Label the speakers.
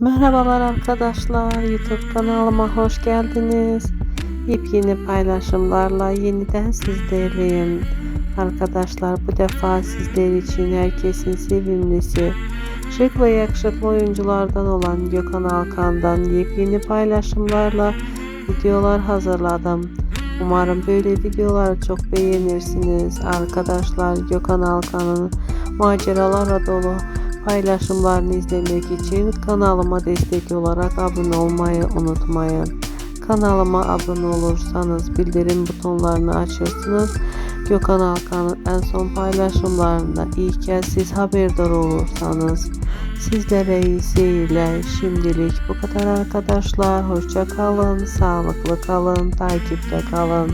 Speaker 1: Merhabalar arkadaşlar, YouTube kanalıma hoş geldiniz. Yepyeni paylaşımlarla yeniden sizlerleyim. Arkadaşlar bu defa sizler için herkesin sevimlisi, şık ve yakışıklı oyunculardan olan Gökhan Alkan'dan yepyeni paylaşımlarla videolar hazırladım. Umarım böyle videoları çok beğenirsiniz. Arkadaşlar Gökhan Alkan'ın maceralara dolu paylaşımlarını izlemek için kanalıma destek olarak abone olmayı unutmayın. Kanalıma abone olursanız bildirim butonlarını açırsınız. Gökhan Alkan'ın en son paylaşımlarında ilk siz haberdar olursanız sizlere iyi seyirler. Şimdilik bu kadar arkadaşlar. Hoşça kalın, sağlıklı kalın, takipte kalın.